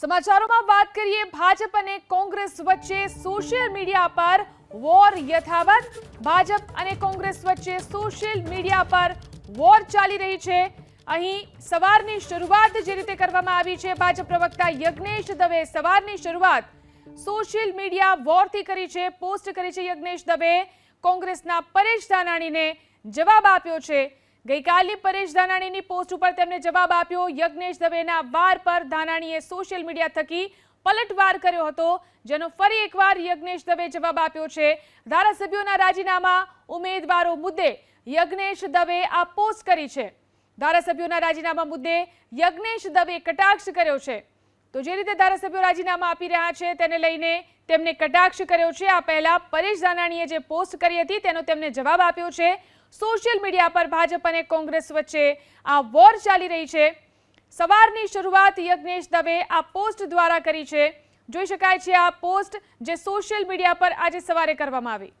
સમાચારોમાં વાત કરીએ ભાજપ અને કોંગ્રેસ વચ્ચે સોશિયલ મીડિયા પર વોર યથાવત. ભાજપ અને કોંગ્રેસ વચ્ચે સોશિયલ મીડિયા પર વોર ચાલી રહી છે. અહીં સવારની શરૂઆત જે રીતે કરવામાં આવી છે, ભાજપ પ્રવક્તા યજ્ઞેશ દવે સવારની શરૂઆત સોશિયલ મીડિયા વોરથી કરી છે, પોસ્ટ કરી છે યજ્ઞેશ દવે. કોંગ્રેસના પરેશ ધાનાણીને જવાબ આપ્યો છે. ગઈકાલની પરેશ ધાનાણીની પોસ્ટ ઉપર તેમણે જવાબ આપ્યો, યજ્ઞેશ દવેના વાર પર ધાનાણીએ સોશિયલ મીડિયા થકી પલટવાર કર્યો હતો, જેનો ફરી એકવાર યજ્ઞેશ દવે જવાબ આપ્યો છે. ધારાસભ્યોના રાજીનામા ઉમેદવારો મુદ્દે યજ્ઞેશ દવે આ પોસ્ટ કરી છે. ધારાસભ્યોના રાજીનામા મુદ્દે યજ્ઞેશ દવે કટાક્ષ કર્યો છે. તો જે રીતે ધારાસભ્યો રાજીનામા આપી રહ્યા છે તેને લઈને તેમને કટાક્ષ કર્યો છે. આ પહેલા પરેશ ધાનાણીએ જે પોસ્ટ કરી હતી તેનો તેમને જવાબ આપ્યો છે. સોશિયલ મીડિયા પર ભાજપ અને કોંગ્રેસ વચ્ચે આ વોર ચાલી રહી છે. સવારની શરૂઆત યજ્ઞેશ દવે આ પોસ્ટ દ્વારા કરી છે. જોઈ શકાય છે આ પોસ્ટ જે સોશિયલ મીડિયા પર આજે સવારે કરવામાં આવી.